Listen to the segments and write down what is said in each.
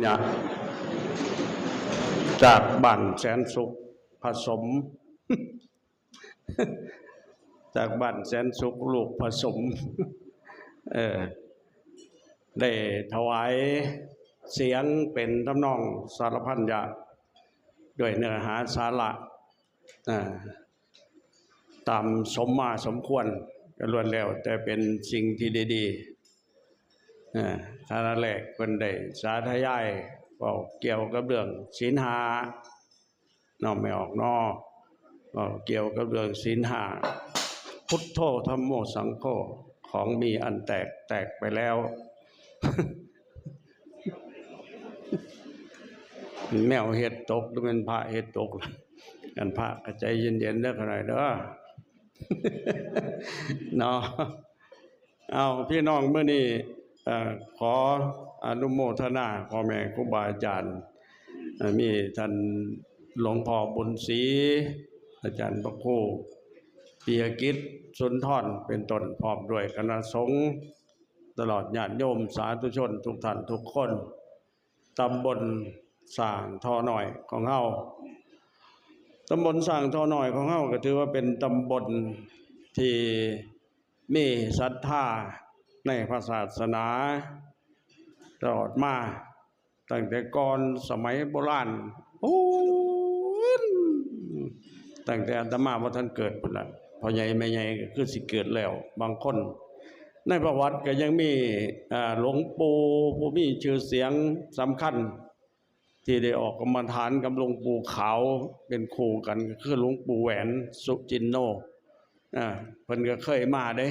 เนี่ยจากบ้านแสนสุขผสม จากบ้านแสนสุขลูกผสม เออได้ถวายเสียงเป็นทำนองสารพันยาด้วยเนื้อหาสาระตามสมมาสมควรก็ล้วนแล้ว แต่เป็นสิ่งที่ดี ๆ ท่านแรกคนได้สาธยายบอกเกี่ยวกับเรื่องศีลหานอกไม่ออกนอกบอกเกี่ยวกับเรื่องศีลหาพุทโธธรรมโมสังโฆของมีอันแตกแตกไปแล้ว แมวเห็ดตกหรือเป็นพระเห็ดตกกันพระก็ใจเย็นๆเด้อขน่อยเด้อเนาะเอาพี่น้องเมื่อนี้ ขออนุโมทนาพ่อแม่ครูบาอาจารย์มีท่านหลวงพ่อบุญศรีอาจารย์พระครูปียกิจสุนทรเป็นต้นพร้อมด้วยคณะสงฆ์ตลอดญาติโยมสาธุชนทุกท่านทุกคนตำบลสางทอหน่อยของเฮาตำบลสางทอหน่อยของเฮาก็ถือว่าเป็นตำบลที่มีศรัทธา ในพระศาสนาตลอดมาตั้งแต่ก่อนสมัยโบราณโอ้ตั้งแต่อาตมาว่าท่านเกิดพุ่นละพอใหญ่แม่ใหญ่ก็คือสิเกิดแล้ว บางคน ในประวัติก็ยังมีหลวงปู่ผู้มีชื่อเสียงสำคัญ ที่ได้ออกกรรมฐานกับหลวงปู่ขาวเป็นคู่กัน คือหลวงปู่แหวนสุจินโนอ่าเพิ่นก็เคยมาเด้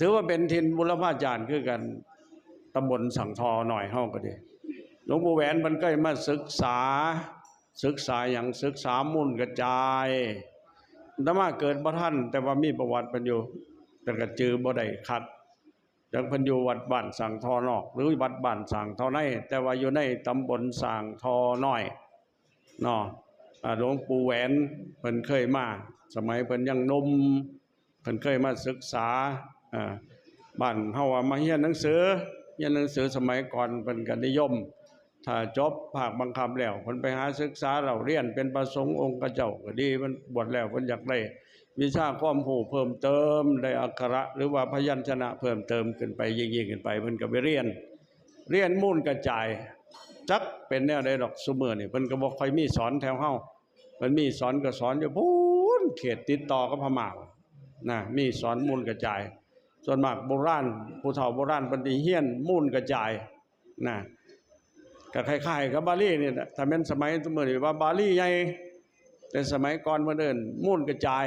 ถือว่าเป็นทินบุรพาจารย์คือกันตำบลสังทอหน่อยเฮาก็ดีหลวงปู่แหวนมันก็มาศึกษา ศึกษาอย่างศึกษามุ่นกระจายธรรมาเกิดบ่ทันแต่ว่ามีประวัติเพิ่นอยู่แต่ก็จือบ่ได้คัดจังเพิ่นอยู่วัดบ้านสังทอนอก หรือวัดบ้านสังทอในแต่ว่าอยู่ในตำบลสังทอน้อยเนาะอ่าหลวงปู่แหวนเพิ่นเคยมา สมัยเพิ่นยังนมเพิ่นเคยมาศึกษา บ้านเฮาว่ามาเรียนหนังสือเรียนหนังสือสมัยก่อนเพิ่นก็นิยม ถ้าจบภาคบังคับแล้วเพิ่นไปหาศึกษาเราเรียนเป็นประสงค์องค์กระเจ้าก็ดีมันบวชแล้วเพิ่นอยากได้วิชาความรู้เพิ่มเติมได้อักขระ หรือว่าพยัญชนะเพิ่มเติมขึ้นไปยิ่งๆขึ้นไปเพิ่นก็ไปเรียน เรียนมุ่นกระจายจักเป็นแนวใดดอกซุมื้อนี่เพิ่นก็บ่ค่อยมีสอนแถวเฮาเพิ่นมีสอนก็สอนอยู่พูนเขตติดต่อกับพม่านะมีสอนมุ่นกระจาย ส่วนมากโบราณผู้เฒ่าโบราณเพิ่นสิเฮียนมุ่นกระจายนะก็คล้ายๆกับบาลีนี่แหละถ้าแม่นสมัยซุมื้อนี้ว่าบาลีใหญ่แต่สมัยก่อนเพิ่นเอิ้นมุ่นกระจาย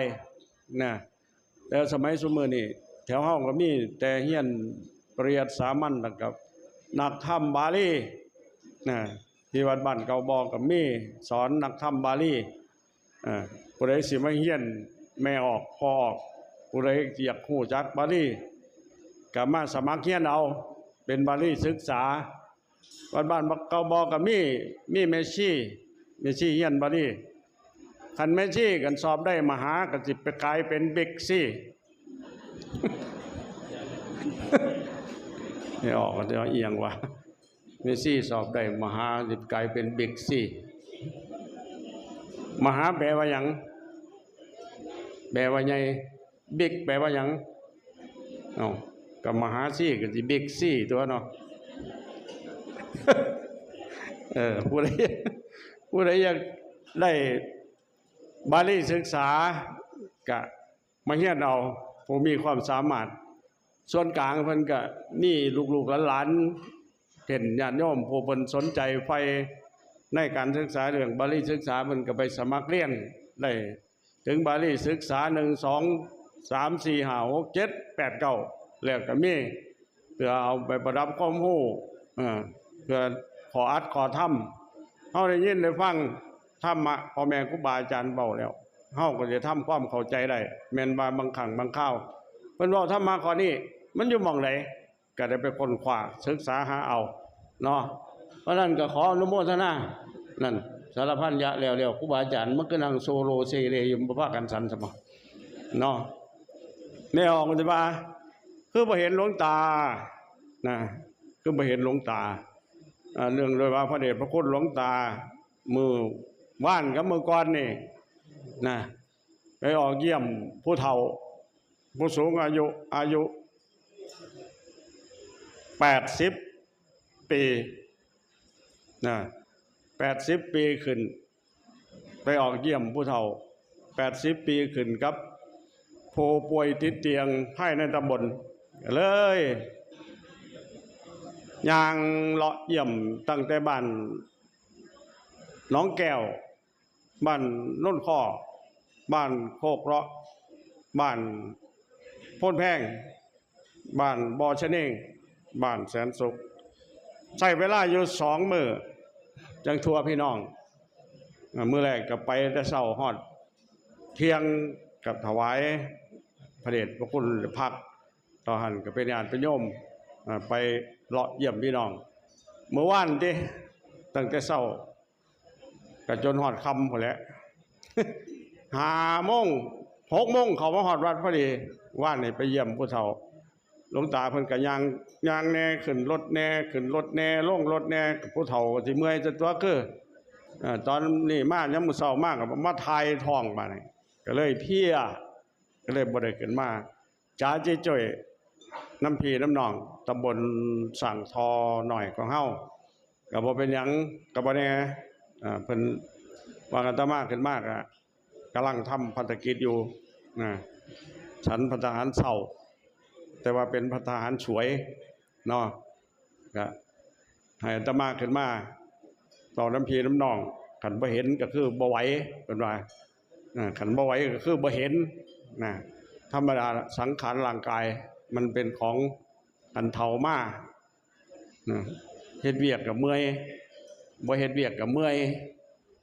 นะแต่สมัยซุมื้อนี้แถวเฮาก็มีแต่เฮียนปริยัตสามัญกับนักธรรมบาลีนะที่วัดบ้านเก่าบ่อก็มีสอนนักธรรมบาลีอ่าผู้ใดสิมาเฮียนแม่ออกพ่อออก ผู้ใดอยากฮู้จักบาลีก็มาสมัครเฮียนเอา เป็นบาลีศึกษาวัดบ้านเก่าบอก็มีมีเมชี่เมชี่เฮียนบาลีคันแม่ชีกันสอบได้มหาก็สิไปกลายเป็นบิ๊กซี่นี่ออกก็จะเอียงว่าแม่ชีสอบได้มหาสิกลายเป็นบิ๊กซี่มหาแปลว่ายังแปลว่าใหญ่ บิ๊กแปลว่าหยังเอ้ากับมหาซี่ก็สิบิ๊กซี่ตัวเนาะเออผู้ใดผู้ใดอยากได้บาลีศึกษากะมาเฮียนเอาผู้มีความสามารถ ส่วนกลางเพิ่นก็มีลูกๆหลานๆเห็นญาติโยมผู้เพิ่นสนใจไฟในการศึกษาเรื่องบาลีศึกษาเพิ่นก็ไปสมัครเรียนได้ถึงบาลีศึกษาหนึ่งสอง 1 2 3 4 5 6 7 8 9แล้วก็มีเพื่อเอาไปประดับความรู้เพื่อขออัดขอทำเฮาได้ยินได้ฟังธรรมะพ่อแม่ครูบาอาจารย์เบาแล้วเฮาก็จะทำความเข้าใจได้แมนว่าบางครั้งบางคราวเพิ่นเว้าธรรมะข้อนี้ มันอยู่มองไหนก็ได้ไปคนคว้าศึกษาหาเอาเนาะเพราะนั้นก็ขออนุโมทนานั่นสารพันยะแล้วๆครูบาอาจารย์มันก็นั่งโซโลเซเลอยู่บ่พากันสันสมอเนาะ แม่ออกมันจะว่าคือบ่เห็นหลวงตานะคือบ่เห็นหลวงตาเนื่องโดยว่าพระเดชพระคุณหลวงตา มือว่านกับมือก้อนนี่นะไปออกเยี่ยมผู้เฒ่า ผู้สูงอายุอายุแปดสิบปีนะแปดสิบปีขึ้น ไปออกเยี่ยมผู้เฒ่าแปดสิบปีขึ้นครับ ผู้ป่วยติดเตียงภายในตำบลเลยยางเลาะเยี่ยมตั้งแต่บ้านน้องแก้วบ้านโน้นข้อบ้านโคกเลาะบ้านพ้นแพงบ้านบอชเนงบ้านแสนสุข ใช้เวลาอยู่สองมือจังทัวพี่น้องมือแรกกับไปแต่เศร้าฮอด เที่ยงกับถวาย พระเดชพระคุณพักต่อหันกับเป็นญาติเป็นโยมไปเลาะเยี่ยมพี่น้อง เมื่อวานที่ตั้งแต่เศร้ากับจนหอดคำหมดแล้วหาโมงหกโมงเขามาหอดวัดพอดีว่านนี่ไปเยี่ยมผู้เฒ่าหลวงตาเพิ่นก็ยางยางแน่ขึ้นรถแน่ขึ้นรถแน่ล่งรถแน่กับผู้เฒ่าก็สิเมื่อยจะตัวคืออตอนนี้มากยามมื้อเช้ามากก็มาทายทองมานี่ก็เลยเพลีย ก็เลยบ่ได้ขึ้นมาจ้าเจ้จ้อยน้ำพีน้ำหนองตำบลสั่งทอหน่อยของเฮาก็บ่เป็นยังก็บ่แน่อ่าเพิ่นว่ากันตามากขึ้นมากอะกำลังทำพันธกิจอยู่นะฉันพันทหารเศร้าแต่ว่าเป็นพันทหารสวยเนาะก็ให้อาตมาขึ้นมาต่อน้ำพีน้ำนองขันบ่เห็นก็คือบ่ไหวเป็นว่าขันบ่ไหวก็คือบ่เห็นนะธรรมดาสังขารร่างกายมันเป็นของอันเทามานะเฮ็ดเวียกกับเมื่อยบ่เฮ็ดเวียกกับเมื่อย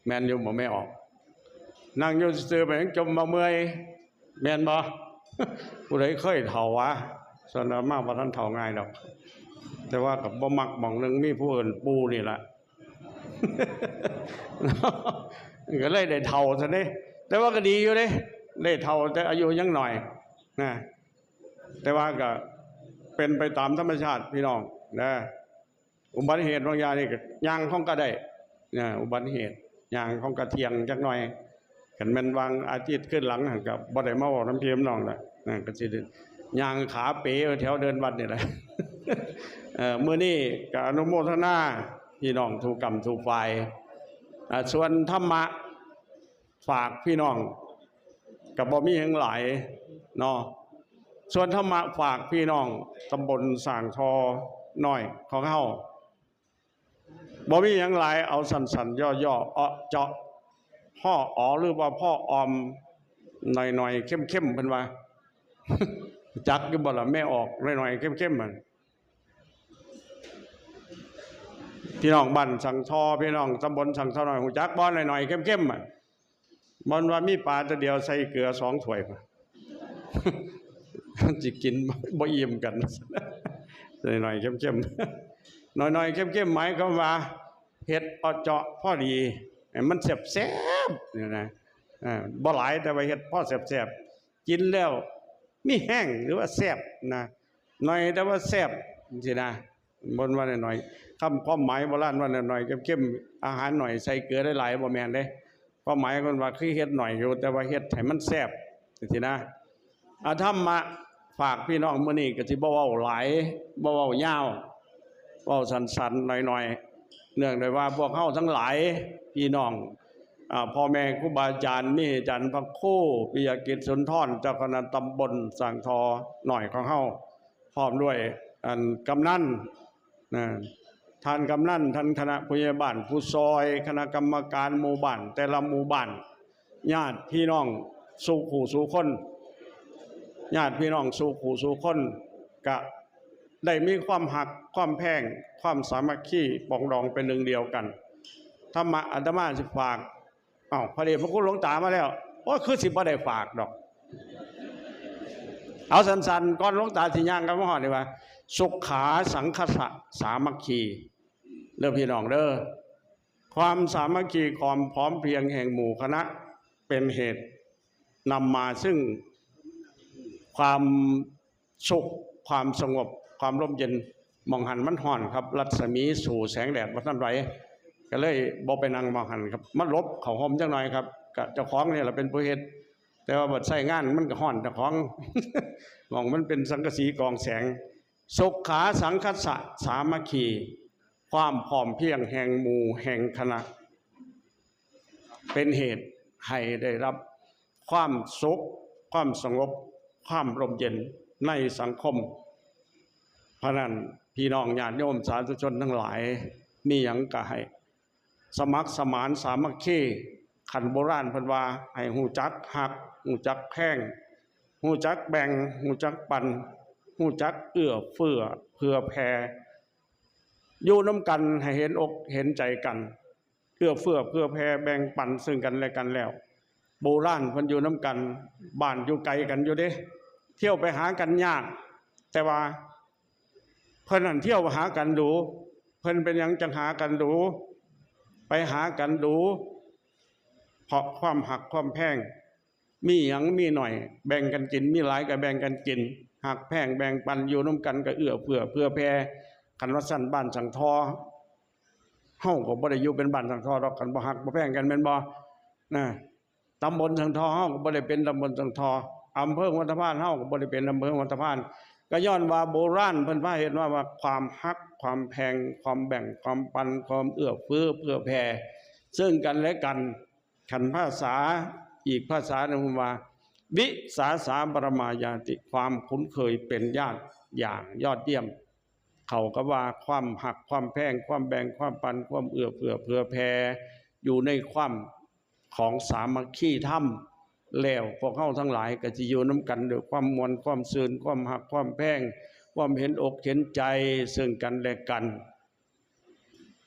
แมนอยู่บ่ไม่ออกนั่งอยู่ซื่อไปจมมาเมื่อยแมนบ่ผู้ใดเคยเฒ่าวะส่วนมากบ่ทันเฒ่าง่ายดอก แต่ว่ากับบ่มักหม่องหนึงมีผู้อื่นปูนี่ละก็เลยได้เฒ่าซะเด้แต่ว่าก็ดีอยู่เด้ ได้เฒ่าแต่อายุยังหน่อยนะแต่ว่าก็เป็นไปตามธรรมชาติพี่น้องนะอุบัติเหตุบางอย่างนี่ก็ย่างของก็ได้นะอุบัติเหตุยางของกระเทียงจักหน่อยกันแม่นวางอาทิตย์ขึ้นหลังกับบ่ได้มาบอกน้ำเพียมน้องละนั่นก็สิด้ยางขาเป๋แถวเดินวัดนี่แหละเอ่อมื้อนี้ก็อนุโมทนาพี่น้องทุกกรรมทุกฝ่ายอ่าส่วนธรรมะฝากพี่น้อง กับบ่มีหยังหลายเนาะส่วนธรรมะฝากพี่น้องตำบลสางทอน้อยของเฮาบ่มีหยังหลายเอาสั้นๆย่อๆเอาเจาะพ่ออ๋อหรือว่าพ่อออมหน่อยๆเข้มๆเพิ่นว่าจักอยู่บ่ล่ะแม่ออกหน่อยๆเข้มๆมันพี่น้องบ้านสังทอพี่น้องตำบลสังทอหน่อยหูจักบ่หน่อยๆเข้มๆมัน มันว่ามีปลาตัวเดียวใส่เกลือสองถ้วยพุ่นสิกินบ่อิ่มกันหน่อยๆเข้มๆหน่อยๆเข้มๆหมายความว่าเฮ็ดอเจาะพ่อดีมันแซ่บเนี่ยนะอ่าบ่หลายแต่ว่าเฮ็ดพ่อแซ่บกินแล้วมีแห้งหรือว่าแซบนะหน่อยแต่ว่าแซบสินะบนว่าหน่อยๆคำความหมายโบราณว่าหน่อยๆเข้มๆอาหารหน่อยใส่เกลือได้หลายบ่แม่นเด้ ความหมายคนว่าคือเฮ็ดหน่อยอยู่ แต่ว่าเฮ็ดให้มันแซ่บสินะอาธรรมะฝากพี่น้องมื้อนี้ก็สิบ่เว้าหลายบ่เว้ายาวเว้าสั้นๆหน่อยๆเนื่องด้วยว่าพวกเฮาทั้งหลายพี่น้องอพ่อแม่ครูบาอาจารย์มีอาจารย์พระครูปิยกิจสุนทรเจ้าคณะตำบลสังทอหน่อยของเฮาพร้อมด้วยอันกำนันนะ ท่านกำนันท่านคณะผู้ใหญ่บ้านผู้ซอย คณะกรรมการหมู่บ้านแต่ละหมู่บ้านญาติพี่น้องสู่ขู่สู่คนญาติพี่น้องสู่ขู่สู่คนกะได้มีความหักความแพงความสามัคคีปองดองเป็นหนึ่งเดียวกันธรรมะอาตมาสิฝากอ้าวพระเดชพระคุณหลวงตามาแล้วโอ้คือสิบ่ได้ฝากดอก เอาสันๆก่อนหลวงตาสิย่างกันมาหอดดีว่า สุขขาสังคสะสามัคคีเด้อพี่น้องเด้อความสามัคคีความพร้อมเพรียงแห่งหมู่คณะเป็นเหตุนำมาซึ่งความสุขความสงบ ความร่มเย็นมองหันมันห่อนครับ รัศมีสู่แสงแดดว่าท่านไหวก็เลยบ่ไปนั่งมองหันครับมันลบเขาหอมจังหน่อยครับกับเจ้าของเนี่ยเราเป็นผู้เฮ็ดแต่ว่าบัดใช้งานมันก็ห่อนเจ้าของมองมันเป็นสังกะสีกองแสง สุขขาสังคสสะสามัคคี ความพร้อมเพียงแห่งหมู่แห่งคณะ เป็นเหตุให้ได้รับ ความสุข ความสงบ ความร่มเย็นในสังคมพราะนั้นพี่น้องญาติโยมสาธุชนทั้งหลายมีหยังก็ให้สมัครสมานสามัคคีขันโบราณพิ่นวาให้หูจักหักหูจักแข้งหูจักแบ่งหูจักปัน หูจักเอื้อเฟื้อเพื่อแผ่อยู่น้ำกันให้เห็นอกเห็นใจกันเพื่อเฟื่อเพื่อแผ่แบ่งปันซึ่งกันและกันแล้ว โบราณพิ่นอยู่น้ำกันบ้านอยู่ไกลกันอยู่เด้ เที่ยวไปหากันยาก แต่ว่าเพิ่นนั่นเที่ยวหากันดู เพิ่นเป็นยังจังหากันดู ไปหากันดูเพราะความหักความแพงมีหยังมีหน่อย แบ่งกันกินมีหลายก็แบ่งกันกิน หักแพงแบ่งปันอยู่น้ำกันก็เอื้อเพื่อเพื่อแผ่คันว่าสั้นบ้านสังทอเฮ้าก็บ่ได้อยู่เป็นบ้านสังทอดอกกันบ่ฮักบ่แพงกันแม่นบ่นะตำบลสังทอเฮ้าก็บ่ได้เป็นตำบลสังทออำเภอวัฒพานเฮ้าก็บ่ได้เป็นอำเภอวัฒพานก็ย้อนว่าโบราณเพิ่นพาเห็นว่าว่าความฮักความแพงความแบ่งความปันความเอื้อเฟื้อเพื่อแผ่ซึ่งกันและกันขันภาษาอีกภาษาหนึ่งว่า วิสาสาปรมายาติความคุ้นเคยเป็นญาติอย่างยอดเยี่ยม เขาก็ว่าความหักความแพงความแบ่งความปันความเอื้อเฟื้อเผื่อแผ่อยู่ในความของสามัคคีธรรมแล้วพวกเข้าทั้งหลายก็จะอยู่น้ำกันด้วยความมวลความซื่นความหักความแพงความเห็นอกเห็นใจซึ่งกันและกัน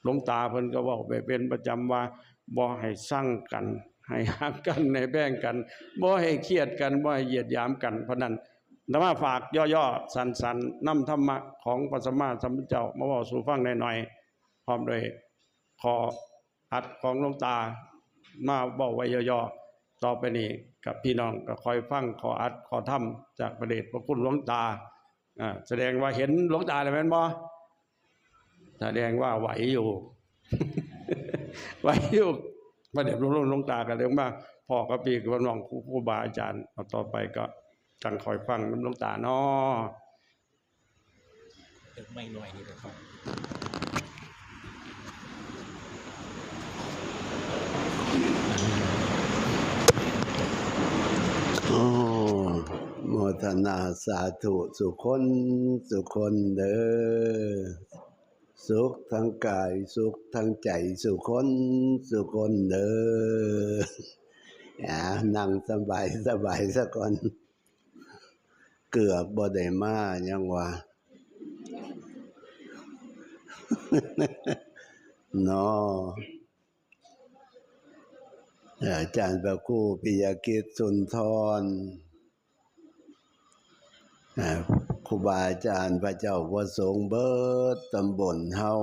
หลวงตาเพิ่นก็บอกไปเป็นประจำว่าบ่ให้สร้างกัน ให้หักกันให้แบ่งกันบ่ให้เครียดกันบ่ให้เหยียดยามกันเพราะนั้นนมาฝากย่อๆสันๆนำธรรมะของพระสัมมาสัมพุทธเจ้ามาบอกสู่ฟังหน่อยๆพร้อมด้วยขออัดของหลวงตามาบอกไว้ย่อๆต่อไปนี้กับพี่น้องก็คอยฟังขออัดขอธรรมจากประเดชพระคุณหลวงตาแสดงว่าเห็นหลวงตาแล้วแม่นบ่แสดงว่าไหวอยู่ ไหวอยู่ ประเดชพระคุณหลวงตากันเรื่องว่าพ่อกับพี่กับน้องครูครูบาอาจารย์เอาต่อไปก็จังคอยฟังน้ำหลวงตาเนาะเออไม่หน่อยนี่นะครับโอ้โมทนาสาธุสุคนสุคนเด้อ สุขทั้งกาย สุขทั้งใจ สุขคนสุขคนเด้ออ่านั่งสบายสบายสักก่อนเกือบบ่ได้มายังว่าเนาะอาจารย์พระครูปิยกิจสุนทรอ ครูบาอาจารย์พระเจ้าประสงค์เบิดตำบลเฮา